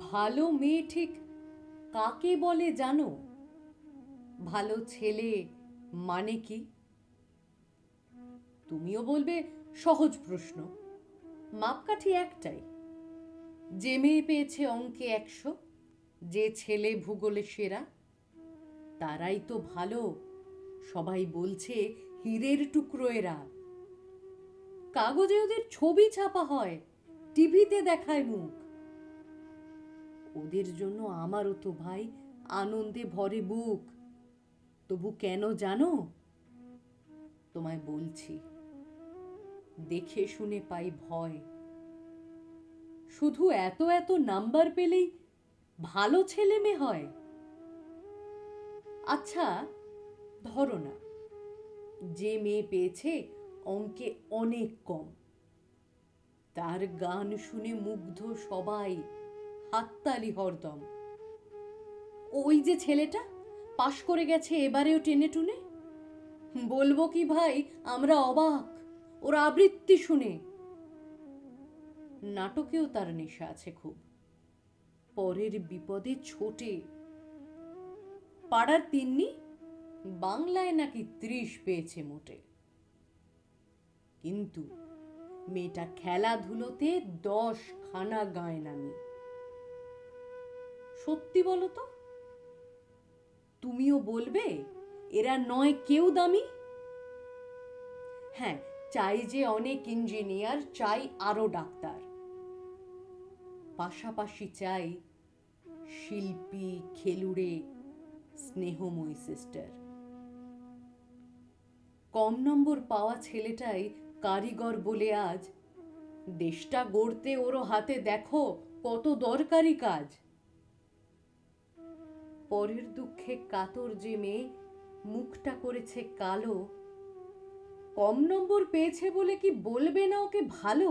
ভালো মেয়ে ঠিক কাকে বলে জানো? ভালো ছেলে মানে কি? তুমিও বলবে সহজ প্রশ্ন। মাপকাঠি একটাই। যে মেয়ে পেয়েছে অঙ্কে একশো, যে ছেলে ভূগোলে সেরা, তারাই তো ভালো। সবাই বলছে হীরের টুকরো এরা। কাগজে ওদের ছবি ছাপা হয়, টিভিতে দেখায় মুখ। ওদের জন্য আমারও তো ভাই আনন্দে ভরে বুক। তবু কেন জানো? তোমায় বলছি, দেখে শুনে পাই ভয়। শুধু এত এত নাম্বার পেলেই ভালো ছেলে মেয়ে হয়? আচ্ছা ধরো না, যে মেয়ে পেয়েছে অঙ্কে অনেক কম। তার গান শুনে মুগ্ধ সবাই হাততালি হরদম। ওই যে ছেলেটা পাশ করে গেছে এবারেও টেনে টুনে? বলব কি ভাই, আমরা অবাক, ওর আবৃত্তি শুনে। নাটকেও তার নেশা আছে খুব। পরের বিপদে ছোটে। পাড়ার তিন্নি বাংলায় নাকি ত্রিশ পেয়েছে মোটে। কিন্তু মেয়েটা খেলাধুলোতে দশ খানা গায় নামি সত্যি বলো তো? তুমিও বলবে, এরা নয় কেউ দামি? হ্যাঁ চাই যে অনেক ইঞ্জিনিয়ার, চাই আরও ডাক্তার। পাশাপাশি চাই শিল্পী, খেলুড়ে, স্নেহময়ী সিস্টার কম নম্বর পাওয়া ছেলেটাই কারিগর বলে আজ। দেশটা গড়তে ওরও হাতে দেখো কত দরকারি কাজ। পরের দুঃখে কাতর যে মেয়ে, মুখটা করেছে কালো। কম নম্বর পেয়েছে বলে কি বলবে না ওকে ভালো?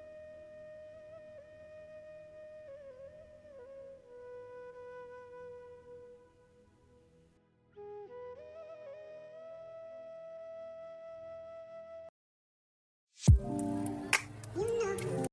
you